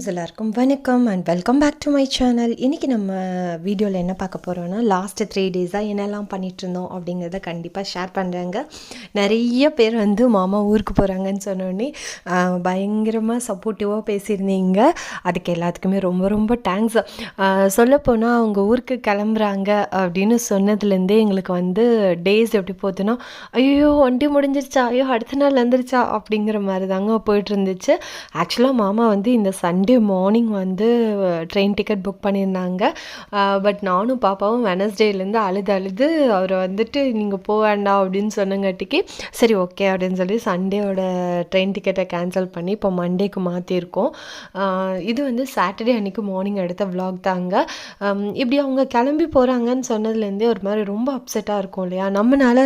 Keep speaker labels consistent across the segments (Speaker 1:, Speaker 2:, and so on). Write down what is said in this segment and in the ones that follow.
Speaker 1: Friends எல்லாருக்கும் வணக்கம் and welcome back to my channel இன்றைக்கி நம்ம வீடியோவில் என்ன பார்க்க போகிறோன்னா லாஸ்ட்டு த்ரீ டேஸாக என்னெல்லாம் பண்ணிட்டு இருந்தோம் அப்படிங்கிறத கண்டிப்பாக ஷேர் பண்ணுறாங்க நிறைய பேர் வந்து மாமா ஊருக்கு போகிறாங்கன்னு சொன்னோடனே பயங்கரமாக சப்போர்ட்டிவாக பேசியிருந்தீங்க. அதுக்கு எல்லாத்துக்குமே ரொம்ப ரொம்ப தேங்க்ஸ் சொல்லப்போனால் அவங்க ஊருக்கு கிளம்புறாங்க அப்படின்னு சொன்னதுலேருந்தே எங்களுக்கு வந்து டேஸ் எப்படி போகுதுன்னா ஐயோ வண்டி முடிஞ்சிருச்சா? ஐயோ அடுத்த நாள் வந்துருச்சா? அப்படிங்கிற மாதிரி தாங்க போயிட்டு இருந்துச்சு. ஆக்சுவலாக மாமா வந்து இந்த சண்டே மார்னிங் வந்து ட்ரெயின் டிக்கெட் புக் பண்ணியிருந்தாங்க. பட் நானும் பாப்பாவும் வெனஸ்டேலேருந்து அழுது அழுது அவரை வந்துட்டு நீங்கள் போக வேண்டாம் அப்படின்னு சொன்னங்காட்டிக்கு சரி ஓகே அப்படின்னு சொல்லி சண்டேவோட ட்ரெயின் டிக்கெட்டை கேன்சல் பண்ணி இப்போ மண்டேக்கு மாற்றிருக்கோம் இது வந்து சாட்டர்டே அன்றைக்கி மார்னிங் எடுத்த விலாக் தாங்க. இப்படி அவங்க கிளம்பி போகிறாங்கன்னு சொன்னதுலேருந்தே ஒரு மாதிரி ரொம்ப அப்செட்டாக இருக்கும் இல்லையா? நம்மளால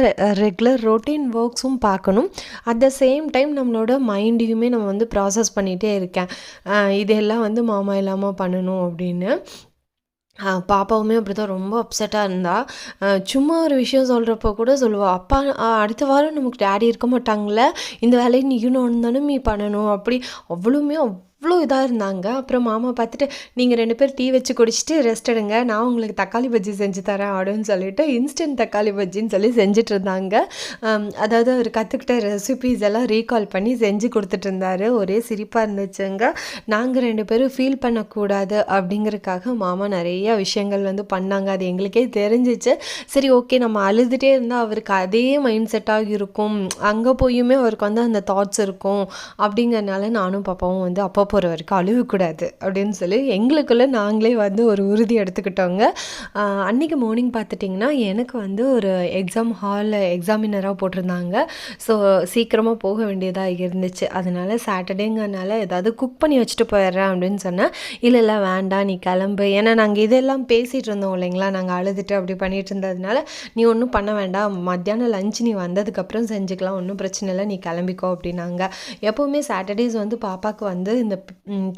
Speaker 1: ரெகுலர் ரொட்டீன் ஒர்க்ஸும் பார்க்கணும். அட் த சேம் டைம் நம்மளோட மைண்டையுமே நம்ம வந்து ப்ராசஸ் பண்ணிகிட்டே இருக்கேன். இது இதெல்லாம் வந்து மாமா இல்லாமல் பண்ணணும் அப்படின்னு. பாப்பாவுமே அப்படி தான் ரொம்ப அப்செட்டாக இருந்தா. சும்மா ஒரு விஷயம் சொல்கிறப்போ கூட சொல்லுவாள் அப்பா அடுத்த வாரம் நமக்கு டேடி இருக்க மாட்டாங்களே இந்த வேலையை நீயும் ஒன்று தானே நீ பண்ணணும். அப்படி அவ்வளோமே அவ்வளோ இதாக இருந்தாங்க. அப்புறம் மாமா பார்த்துட்டு நீங்கள் ரெண்டு பேர் டீ வச்சு குடிச்சிட்டு ரெஸ்ட் எடுங்க. நான் உங்களுக்கு தக்காளி பஜ்ஜி செஞ்சு தரேன் அப்படின்னு சொல்லிட்டு இன்ஸ்டன்ட் தக்காளி பஜ்ஜின்னு சொல்லி செஞ்சுட்டு இருந்தாங்க. அதாவது அவர் கற்றுக்கிட்ட ரெசிபீஸ் எல்லாம் ரீகால் பண்ணி செஞ்சு கொடுத்துட்டு இருந்தாரு. ஒரே சிரிப்பாக இருந்துச்சுங்க. நாங்கள் ரெண்டு பேரும் ஃபீல் பண்ணக்கூடாது அப்படிங்கிறதுக்காக மாமா நிறைய விஷயங்கள் வந்து பண்ணாங்க. அது எங்களுக்கே தெரிஞ்சிச்சு. சரி ஓகே நம்ம அழுதுகிட்டே இருந்தால் அவருக்கு அதே மைண்ட் செட்டாக இருக்கும். அங்கே போயுமே அவருக்கு வந்து அந்த தாட்ஸ் இருக்கும். அப்படிங்கறனால நானும் பாப்பாவும் வந்து அப்பப்போ போகிற வரைக்கும் அழுகக்கூடாது அப்படின்னு சொல்லி எங்களுக்குள்ளே நாங்களே வந்து ஒரு உறுதி எடுத்துக்கிட்டோங்க. அன்றைக்கி அன்னைக்கு மார்னிங் பார்த்துட்டிங்கன்னா எனக்கு வந்து ஒரு எக்ஸாம் ஹாலில் எக்ஸாமினராக போட்டிருந்தாங்க. ஸோ சீக்கிரமாக போக வேண்டியதாக இருந்துச்சு. அதனால சாட்டர்டேங்கனால ஏதாவது குக் பண்ணி வச்சுட்டு போயிடுறேன் அப்படின்னு சொன்னேன். இல்லை இல்லை வேண்டாம் நீ கிளம்பு. ஏன்னா நாங்கள் இதெல்லாம் பேசிகிட்டு இருந்தோம் இல்லைங்களா? நாங்கள் அழுதுட்டு அப்படி பண்ணிகிட்டு இருந்ததுனால நீ ஒன்றும் பண்ண வேண்டாம். மத்தியானம் லஞ்ச் நீ வந்ததுக்கப்புறம் செஞ்சுக்கலாம். ஒன்றும் பிரச்சனை இல்லை. நீ கிளம்பிக்கோ அப்படின்னாங்க. எப்போவுமே சாட்டர்டேஸ் வந்து பாப்பாவுக்கு வந்து இந்த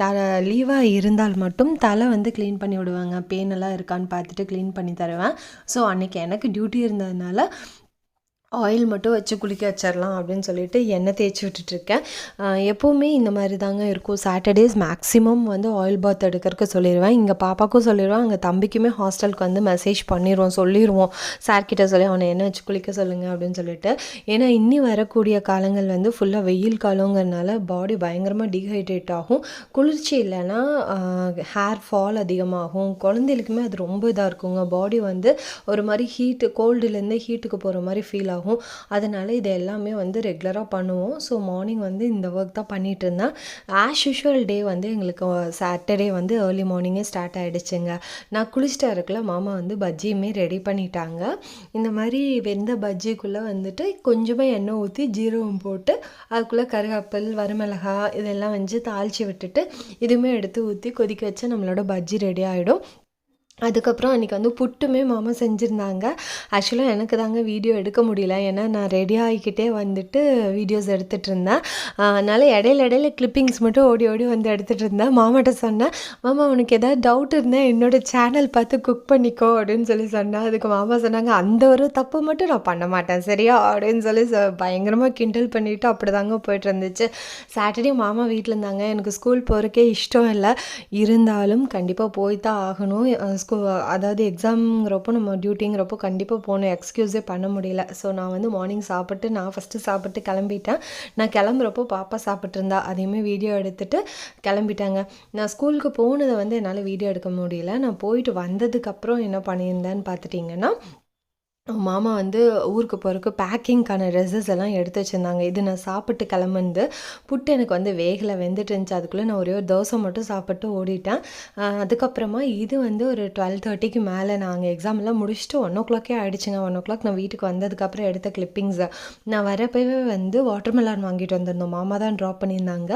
Speaker 1: த லீவாக இருந்தால் மட்டும் தலை வந்து க்ளீன் பண்ணி விடுவாங்க. பெயின் எல்லாம் இருக்கான்னு பார்த்துட்டு க்ளீன் பண்ணி தருவேன். ஸோ அன்னைக்கு எனக்கு டியூட்டி இருந்ததுனால ஆயில் மட்டும் வச்சு குளிக்க வச்சிடலாம் அப்படின்னு சொல்லிட்டு எண்ணெய் தேய்ச்சி விட்டுட்ருக்கேன். எப்போவுமே இந்த மாதிரி தாங்க இருக்கும். சாட்டர்டேஸ் மேக்ஸிமம் வந்து ஆயில் பாத் எடுக்கிறதுக்கு சொல்லிடுவேன் இங்கே பாப்பாக்கும் சொல்லிடுவேன் அங்கே தம்பிக்குமே ஹாஸ்டலுக்கு வந்து மெசேஜ் பண்ணிடுவோம் சொல்லிடுவோம் சார்கிட்ட சொல்லி அவனை எண்ணெய் வச்சு குளிக்க சொல்லுங்கள் அப்படின்னு சொல்லிட்டு. ஏன்னா இன்னி வரக்கூடிய காலங்கள் வந்து ஃபுல்லாக வெயில் காலங்கிறனால பாடி பயங்கரமாக டீஹைட்ரேட் ஆகும். குளிர்ச்சி இல்லைன்னா ஹேர் ஃபால் அதிகமாகும். குழந்தைகளுக்குமே அது ரொம்ப இதாக இருக்குங்க. பாடி வந்து ஒரு மாதிரி ஹீட்டு கோல்டுலேருந்து ஹீட்டுக்கு போகிற மாதிரி ஃபீல் ஆகும் அதனால் இது எல்லாமே வந்து ரெகுலராக பண்ணுவோம். ஸோ மார்னிங் வந்து இந்த ஒர்க் தான் பண்ணிட்டு இருந்தேன் ஆஸ் யூஷுவல் டே வந்து எங்களுக்கு சாட்டர்டே வந்து ஏர்லி மார்னிங்கே ஸ்டார்ட் ஆகிடுச்சுங்க நான் குளிச்சிட்டு இருக்கல மாமா வந்து பஜ்ஜியுமே ரெடி பண்ணிட்டாங்க. இந்த மாதிரி வெந்த பஜ்ஜிக்குள்ளே வந்துட்டு கொஞ்சமாக எண்ணெய் ஊற்றி ஜீரகம் போட்டு அதுக்குள்ளே கருவேப்பில் வரமிளகா இதெல்லாம் வந்து தாளித்து விட்டுட்டு இதுவுமே எடுத்து ஊற்றி கொதிக்க வச்சா நம்மளோட பஜ்ஜி ரெடி ஆகிடும் அதுக்கப்புறம் அன்றைக்கி வந்து புட்டுமே மாமா செஞ்சுருந்தாங்க. ஆக்சுவலாக எனக்கு தாங்க வீடியோ எடுக்க முடியல. ஏன்னா நான் ரெடி ஆகிக்கிட்டே வந்துட்டு வீடியோஸ் எடுத்துகிட்டு இருந்தேன் அதனால இடையில இடையில கிளிப்பிங்ஸ் மட்டும் ஓடி ஓடி வந்து எடுத்துகிட்டு இருந்தேன் மாமாட்ட சொன்னேன் மாமா உனக்கு ஏதாவது டவுட் இருந்தால் என்னோட சேனல் பார்த்து குக் பண்ணிக்கோ அப்படின்னு சொல்லி சொன்னேன். அதுக்கு மாமா சொன்னாங்க அந்த ஒரு தப்பு மட்டும் நான் பண்ண மாட்டேன் சரியா? அப்படின்னு சொல்லி பயங்கரமாக கிண்டல் பண்ணிட்டு அப்படி தாங்க போயிட்டு இருந்துச்சு சாட்டர்டே மாமா வீட்டில் இருந்தாங்க. எனக்கு ஸ்கூல் போகிறக்கே இஷ்டம் இல்லை. இருந்தாலும் கண்டிப்பாக போய் தான் ஆகணும் ஸ்கூ அதாவது எக்ஸாம்ங்கிறப்போ நம்ம டியூட்டிங்கிறப்போ கண்டிப்பாக போகணும். எக்ஸ்கியூஸே பண்ண முடியல. ஸோ நான் வந்து மார்னிங் சாப்பிட்டு நான் ஃபஸ்ட்டு சாப்பிட்டு கிளம்பிட்டேன். நான் கிளம்புறப்போ பாப்பா சாப்பிட்டு இருந்தா அதையுமே வீடியோ எடுத்துட்டு கிளம்பிட்டாங்க. நான் ஸ்கூலுக்கு போனதை வந்து என்னால் வீடியோ எடுக்க முடியல. நான் போயிட்டு வந்ததுக்கப்புறம் என்ன பண்ணியிருந்தேன்னு பார்த்துட்டிங்கன்னா மாமா வந்து ஊருக்கு போகிறக்கு பேக்கிங்க்கான ட்ரெஸ்ஸஸ் எல்லாம் எடுத்து வச்சுருந்தாங்க. இது நான் சாப்பிட்டு கிளம்புந்து புட்டு எனக்கு வந்து வேகலை வெந்துட்டு இருந்துச்சு. அதுக்குள்ளே நான் ஒரே ஒரு தோசை மட்டும் சாப்பிட்டு ஓடிட்டேன். அதுக்கப்புறமா இது வந்து ஒரு டுவெல் தேர்ட்டிக்கு மேலே நாங்கள் எக்ஸாம் எல்லாம் முடிச்சுட்டு ஒன் ஓ கிளாக்கே ஆகிடுச்சுங்க ஒன் ஓ கிளாக் நான் வீட்டுக்கு வந்ததுக்கப்புறம் எடுத்த கிளிப்பிங்ஸ் நான் வரப்பவே வந்து வாட்டர்மெலான் வாங்கிட்டு வந்திருந்தோம். மாமா தான் ட்ராப் பண்ணியிருந்தாங்க.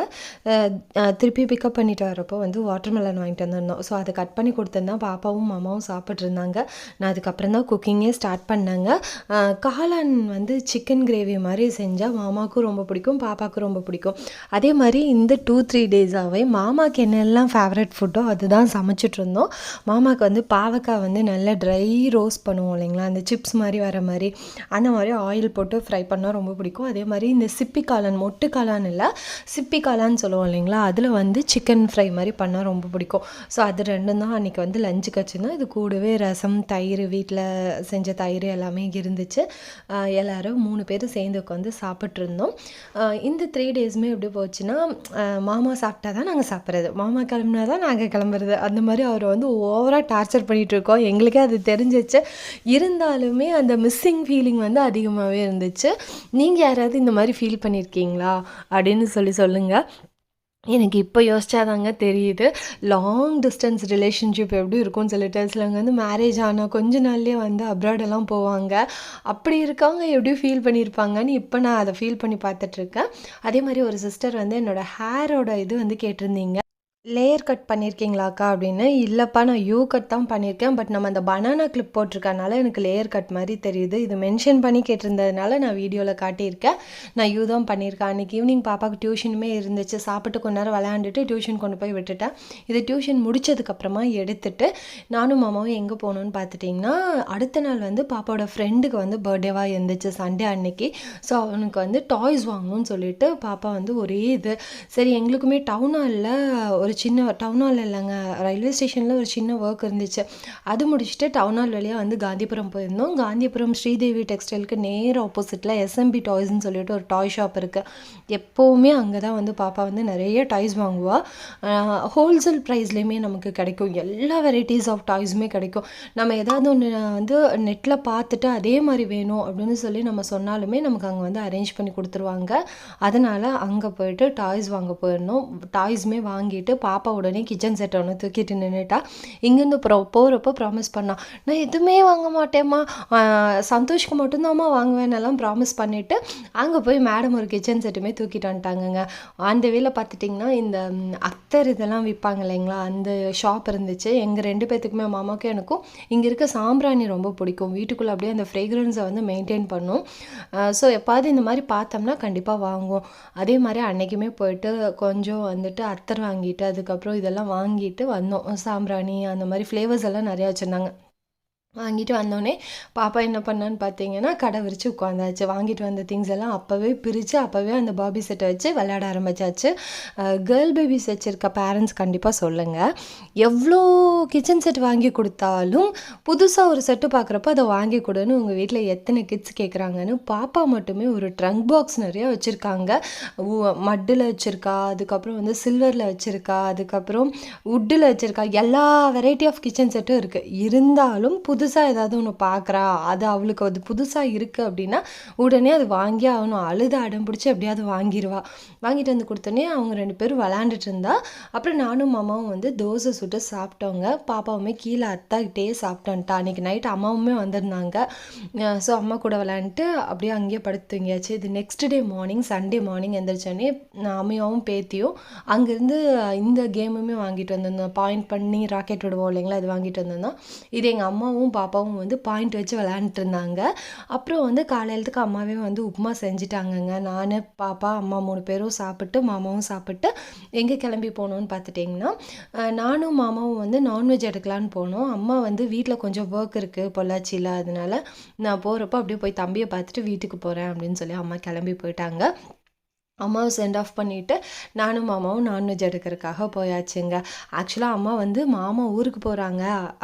Speaker 1: திருப்பி பிக்கப் பண்ணிட்டு வரப்போ வந்து வாட்டர்மெலன் வாங்கிட்டு வந்திருந்தோம். ஸோ அதை கட் பண்ணி கொடுத்துருந்தேன் பாப்பாவும் மாமாவும் சாப்பிட்ருந்தாங்க நான் அதுக்கப்புறம் தான் குக்கிங்கே ஸ்டார்ட் பண்ணேன். பண்ணாங்க. காளான் வந்து சிக்கன் கிரேவி மாதிரி செஞ்சால் மாமாவுக்கும் ரொம்ப பிடிக்கும் பாப்பாவுக்கும் ரொம்ப பிடிக்கும். அதே மாதிரி இந்த டூ த்ரீ டேஸாகவே மாமாவுக்கு என்னெல்லாம் ஃபேவரட் ஃபுட்டோ அதுதான் சமைச்சிட்டு இருந்தோம். மாமாவுக்கு வந்து பாவக்காய் வந்து நல்லா ட்ரை ரோஸ்ட் பண்ணுவோம் இல்லைங்களா? அந்த சிப்ஸ் மாதிரி வர மாதிரி. அந்த மாதிரி ஆயில் போட்டு ஃப்ரை பண்ணால் ரொம்ப பிடிக்கும். அதே மாதிரி இந்த சிப்பி காளான் மொட்டு காளான் இல்லை சிப்பி காளான்னு சொல்லுவோம் இல்லைங்களா? அதில் வந்து சிக்கன் ஃப்ரை மாதிரி பண்ணால் ரொம்ப பிடிக்கும். ஸோ அது ரெண்டும் தான் அன்றைக்கி வந்து லஞ்சுக்கு வச்சுருந்தோம். இது கூடவே ரசம் தயிர் வீட்டில் செஞ்ச தயிர் எல்லாமே இருந்துச்சு. எல்லோரும் மூணு பேர் சேர்ந்து உட்காந்து சாப்பிட்ருந்தோம் இந்த த்ரீ டேஸுமே எப்படி போச்சுன்னா மாமா சாப்பிட்டா தான் நாங்கள் சாப்பிட்றது. மாமா கிளம்புனா தான் நாங்கள் கிளம்புறது. அந்த மாதிரி அவரை வந்து ஓவராக டார்ச்சர் பண்ணிகிட்ருக்கோம் எங்களுக்கே அது தெரிஞ்சிச்சு. இருந்தாலுமே அந்த மிஸ்ஸிங் ஃபீலிங் வந்து அதிகமாகவே இருந்துச்சு. நீங்கள் யாராவது இந்த மாதிரி ஃபீல் பண்ணியிருக்கீங்களா அப்படின்னு சொல்லி சொல்லுங்கள் எனக்கு இப்போ யோசிச்சாதாங்க தெரியுது. லாங் டிஸ்டன்ஸ் ரிலேஷன்ஷிப் எப்படி இருக்கும்னு சொல்லிட்டு சிலவங்க வந்து மேரேஜ் ஆனால் கொஞ்ச நாள்லேயே வந்து அப்ராடெல்லாம் போவாங்க. அப்படி இருக்கவங்க எப்படி ஃபீல் பண்ணியிருப்பாங்கன்னு இப்போ நான் அதை ஃபீல் பண்ணி பார்த்துட்ருக்கேன் அதே மாதிரி ஒரு சிஸ்டர் வந்து என்னோடய ஹேரோட இது வந்து கேட்டிருந்தீங்க. லேயர் கட் பண்ணியிருக்கீங்களாக்கா அப்படின்னு? இல்லைப்பா நான் யூ கட் தான் பண்ணியிருக்கேன் பட் நம்ம அந்த பனானா கிளிப் போட்டிருக்கனால எனக்கு லேயர் கட் மாதிரி தெரியுது. இது மென்ஷன் பண்ணி கேட்டிருந்ததுனால நான் வீடியோவில் காட்டியிருக்கேன். நான் யூ தான் பண்ணியிருக்கேன் அன்றைக்கி ஈவினிங் பாப்பாவுக்கு டியூஷனுமே இருந்துச்சு. சாப்பிட்டு கொஞ்ச நேரம் விளையாண்டுட்டு டியூஷன் கொண்டு போய் விட்டுட்டேன். இது டியூஷன் முடிச்சதுக்கப்புறமா எடுத்துட்டு நானும் மாமாவும் எங்கே போகணுன்னு பார்த்துட்டிங்கன்னா அடுத்த நாள் வந்து பாப்பாவோட ஃப்ரெண்டுக்கு வந்து பர்த்டேவாக இருந்துச்சு சண்டே அன்னைக்கு. ஸோ அவனுக்கு வந்து டாய்ஸ் வாங்கணும்னு சொல்லிட்டு பாப்பா வந்து ஒரே இது. சரி எங்களுக்குமே டவுன் ஒரு ஒரு சின்ன டவுன் ஹால் இல்லைங்க. ரயில்வே ஸ்டேஷனில் ஒரு சின்ன ஒர்க் இருந்துச்சு. அது முடிச்சுட்டு டவுன் ஹால் வழியாக வந்து காந்திபுரம் போயிருந்தோம். காந்திபுரம் ஸ்ரீதேவி டெக்ஸ்டைலுக்கு நேர் ஆப்போசிட்டில் எஸ்எம்பி டாய்ஸ்னு சொல்லிட்டு ஒரு டாய் ஷாப் இருக்குது எப்போவுமே அங்கே தான் வந்து பாப்பா வந்து நிறைய டாய்ஸ் வாங்குவாள் ஹோல்சேல் ப்ரைஸ்லேயுமே நமக்கு கிடைக்கும். எல்லா வெரைட்டிஸ் ஆஃப் டாய்ஸுமே கிடைக்கும். நம்ம ஏதாவது ஒன்று வந்து நெட்டில் பார்த்துட்டு அதே மாதிரி வேணும் அப்படின்னு சொல்லி நம்ம சொன்னாலுமே நமக்கு அங்கே வந்து அரேஞ்ச் பண்ணி கொடுத்துருவாங்க. அதனால் அங்கே போயிட்டு டாய்ஸ் வாங்க போயிருந்தோம். டாய்ஸுமே வாங்கிட்டு பாப்பா உடனே கிச்சன் செட் ஒன்று தூக்கிட்டு நின்றுட்டா இங்கேருந்து ப்ரோ போகிறப்போ ப்ராமிஸ் பண்ணா நான் எதுவுமே வாங்க மாட்டேம்மா. சந்தோஷ்க்கு மட்டும்தாம்மா வாங்குவேன்னெல்லாம் ப்ராமிஸ் பண்ணிவிட்டு அங்கே போய் மேடம் ஒரு கிச்சன் செட்டுமே தூக்கிட்டு வந்துட்டாங்கங்க. அந்த வேலை பார்த்துட்டிங்கன்னா இந்த அத்தர் இதெல்லாம் விற்பாங்க இல்லைங்களா? அந்த ஷாப் இருந்துச்சு. எங்கள் ரெண்டு பேர்த்துக்குமே மாமாவுக்கும் எனக்கும் இங்கே இருக்க சாம்பிராணி ரொம்ப பிடிக்கும். வீட்டுக்குள்ளே அப்படியே அந்த ஃப்ரேக்ரன்ஸை வந்து மெயின்டைன் பண்ணும். ஸோ எப்பாவது இந்த மாதிரி பார்த்தோம்னா கண்டிப்பாக வாங்குவோம். அதே மாதிரி அன்னைக்குமே போயிட்டு கொஞ்சம் வந்துட்டு அத்தர் வாங்கிட்டு அதுக்கப்புறம் இதெல்லாம் வாங்கிட்டு வந்தோம். சாம்பிராணி அந்த மாதிரி ஃப்ளேவர்ஸ் எல்லாம் நிறையா வச்சுருந்தாங்க. வாங்கிட்டு வந்தோடனே பாப்பா என்ன பண்ணான்னு பார்த்தீங்கன்னா கடை விரித்து உட்காந்தாச்சு. வாங்கிட்டு வந்த திங்ஸ் எல்லாம் அப்போவே பிரித்து அப்போவே அந்த பாபி செட்டை வச்சு விளையாட ஆரம்பிச்சாச்சு. கேர்ள் பேபிஸ் வச்சுருக்க பேரண்ட்ஸ் கண்டிப்பாக சொல்லுங்கள் எவ்வளோ கிச்சன் செட் வாங்கி கொடுத்தாலும் புதுசாக ஒரு செட்டு பார்க்குறப்ப அதை வாங்கி கொடுன்னு உங்கள் வீட்டில் எத்தனை கிட்ஸ் கேட்குறாங்கன்னு பாப்பா மட்டுமே ஒரு ட்ரங்க் பாக்ஸ் நிறைய வச்சுருக்காங்க. மட்டில் வச்சுருக்கா அதுக்கப்புறம் வந்து சில்வரில் வச்சுருக்கா அதுக்கப்புறம் வுட்டில் வச்சுருக்கா எல்லா வெரைட்டி ஆஃப் கிச்சன் செட்டும் இருக்குது இருந்தாலும் புது புதுசாக ஏதாவது ஒன்று பார்க்குறா அது அவளுக்கு அது புதுசாக இருக்குது அப்படின்னா உடனே அது வாங்கி அவனும் அழுது அடம் பிடிச்சி எப்படியாவது வாங்கிடுவா வாங்கிட்டு வந்து கொடுத்தோன்னே அவங்க ரெண்டு பேரும் விளாண்டுட்டு இருந்தா அப்புறம் நானும் மாமாவும் வந்து தோசை சுட்டு சாப்பிட்டோங்க. பாப்பாவுமே கீழே அத்தாக்கிட்டே சாப்பிட்டோன்ட்டா. அன்றைக்கி நைட் அம்மாவுமே வந்திருந்தாங்க. ஸோ அம்மா கூட விளாண்டுட்டு அப்படியே அங்கேயே படுத்து தூங்கியாச்சு. இது next day morning Sunday morning எந்திரிச்சோடனே அம்மையாவும் பேத்தியும் அங்கேருந்து இந்த கேமுமே வாங்கிட்டு வந்திருந்தோம். பாயிண்ட் பண்ணி ராக்கெட் விடுவோம் இல்லைங்களா இது வாங்கிட்டு வந்திருந்தோம். இது எங்கள் அம்மாவும் பாப்பாவும் வந்து பாயிண்ட் வச்சு விளையாண்டுட்டு இருந்தாங்க அப்புறம் வந்து காலையிலத்துக்கு அம்மாவே வந்து உப்புமா செஞ்சுட்டாங்கங்க. நான் பாப்பா அம்மா மூணு பேரும் சாப்பிட்டு மாமாவும் சாப்பிட்டு எங்கே கிளம்பி போனோன்னு பார்த்துட்டிங்கன்னா நானும் மாமாவும் வந்து நான்வெஜ் எடுக்கலான்னு போனோம். அம்மா வந்து வீட்டில் கொஞ்சம் ஒர்க் இருக்குது பொள்ளாச்சியில் அதனால நான் போகிறப்போ அப்படியே போய் தம்பியை பார்த்துட்டு வீட்டுக்கு போகிறேன் அப்படின்னு சொல்லி அம்மா கிளம்பி போயிட்டாங்க. அம்மாவை சென்ட் ஆஃப் பண்ணிவிட்டு நானும் மாமாவும் நான்வெஜ் எடுக்கிறதுக்காக போயாச்சுங்க. ஆக்சுவலாக அம்மா வந்து மாமா ஊருக்கு போகிறாங்க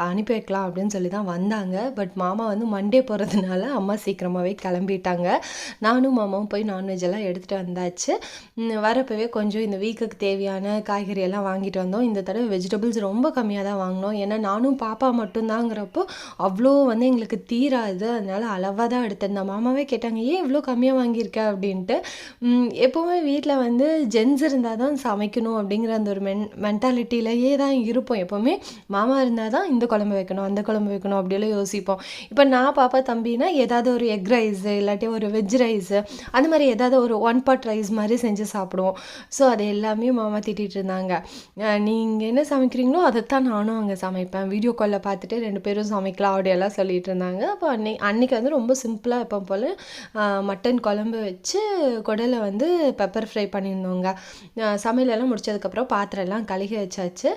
Speaker 1: அனுப்பி வைக்கலாம் அப்படின்னு சொல்லி தான் வந்தாங்க. பட் மாமா வந்து மண்டே போகிறதுனால அம்மா சீக்கிரமாகவே கிளம்பிட்டாங்க. நானும் மாமாவும் போய் நான்வெஜ் எல்லாம் எடுத்துகிட்டு வந்தாச்சு. வரப்போவே வரப்பவே கொஞ்சம் இந்த வீக்குக்கு தேவையான காய்கறி எல்லாம் வாங்கிட்டு வந்தோம். இந்த தடவை வெஜிடபிள்ஸ் ரொம்ப கம்மியாக தான் வாங்கினோம். ஏன்னா நானும் பாப்பா மட்டும்தாங்கிறப்போ அவ்வளோ வந்து எங்களுக்கு தீராது. அதனால் அளவாக தான் எடுத்திருந்தேன் மாமாவே கேட்டாங்க ஏன் இவ்வளோ கம்மியாக வாங்கியிருக்க? அப்படின்ட்டு. எப்போ எப்போவுமே வீட்டில் வந்து ஜென்ஸ் இருந்தால் தான் சமைக்கணும் அப்படிங்கிற அந்த ஒரு மென் மென்டாலிட்டியிலேயே தான் இருப்போம். எப்போவுமே மாமா இருந்தால் தான் இந்த குழம்பு வைக்கணும் அந்த குழம்பு வைக்கணும் அப்படிலாம் யோசிப்போம். இப்போ நான் பாப்பா தம்பினா ஏதாவது ஒரு எக் ரைஸு இல்லாட்டி ஒரு வெஜ் ரைஸு அந்த மாதிரி ஏதாவது ஒரு ஒன் பாட் ரைஸ் மாதிரி செஞ்சு சாப்பிடுவோம். ஸோ அது எல்லாமே மாமா திட்டிகிட்டு இருந்தாங்க. நீங்கள் என்ன சமைக்கிறீங்களோ அதைத்தான் நானும் அங்கே சமைப்பேன். வீடியோ காலில் பார்த்துட்டு ரெண்டு பேரும் சமைக்கலாம் அப்படியெல்லாம் சொல்லிட்டு இருந்தாங்க. அப்போ அன்னை அன்னைக்கு வந்து ரொம்ப சிம்பிளாக எப்போ போல் மட்டன் குழம்பு வச்சு குடலை வந்து பெப்பர் ஃப்ரை பண்ணியிருந்தோங்க. சமையலெல்லாம் முடித்ததுக்கப்புறம் பாத்திரம் எல்லாம் கழுகி வச்சாச்சு.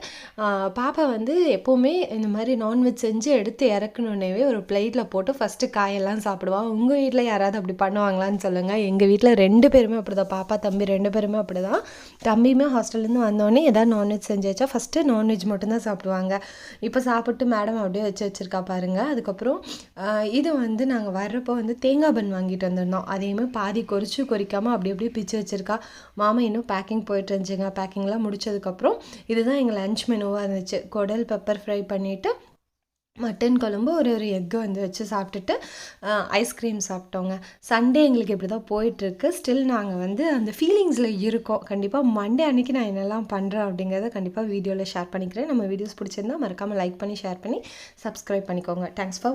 Speaker 1: பாப்பா வந்து எப்போவுமே இந்த மாதிரி நான்வெஜ் செஞ்சு எடுத்து இறக்கணுன்னேவே ஒரு பிளேட்டில் போட்டு ஃபஸ்ட்டு காயெல்லாம் சாப்பிடுவா. உங்கள் வீட்டில் யாராவது அப்படி பண்ணுவாங்களான்னு சொல்லுங்கள் எங்கள் வீட்டில் ரெண்டு பேருமே அப்படி தான் பாப்பா தம்பி ரெண்டு பேருமே அப்படி தான் தம்பியுமே ஹாஸ்டல்லேருந்து வந்தோடனே ஏதாவது நான்வெஜ் செஞ்சு வச்சா ஃபஸ்ட்டு நான்வெஜ் மட்டும்தான் சாப்பிடுவாங்க. இப்போ சாப்பிட்டு மேடம் அப்படியே வச்சு வச்சுருக்கா பாருங்க. அதுக்கப்புறம் இது வந்து நாங்கள் வர்றப்போ வந்து தேங்காய் பன் வாங்கிட்டு வந்திருந்தோம். அதையுமே பாதி கொறிச்சு கொறிக்காமல் அப்படி அப்படியே பிச்சு வச்சுருக்கா. மாமா இன்னும் பேக்கிங் போயிட்டு இருந்துச்சுங்க. பேக்கிங்லாம் முடிச்சதுக்கப்புறம் இதுதான் எங்கள் லஞ்ச் மெனுவாக இருந்துச்சு. குடல் பெப்பர் ஃப்ரை பண்ணிவிட்டு மட்டன் குழம்பு ஒரு ஒரு எக்கு வந்து வச்சு சாப்பிட்டுட்டு ஐஸ்கிரீம் சாப்பிட்டோங்க. சண்டே எங்களுக்கு இப்படி தான் போயிட்டுருக்கு. ஸ்டில் நாங்கள் வந்து அந்த ஃபீலிங்ஸில் இருக்கோம். கண்டிப்பாக மண்டே அன்னைக்கு நான் என்னெல்லாம் பண்ணுறேன் அப்படிங்கிறத கண்டிப்பாக வீடியோவில் ஷேர் பண்ணிக்கிறேன். நம்ம வீடியோஸ் பிடிச்சிருந்தா மறக்காமல் லைக் பண்ணி ஷேர் பண்ணி சப்ஸ்கிரைப் பண்ணிக்கோங்க. Thanks for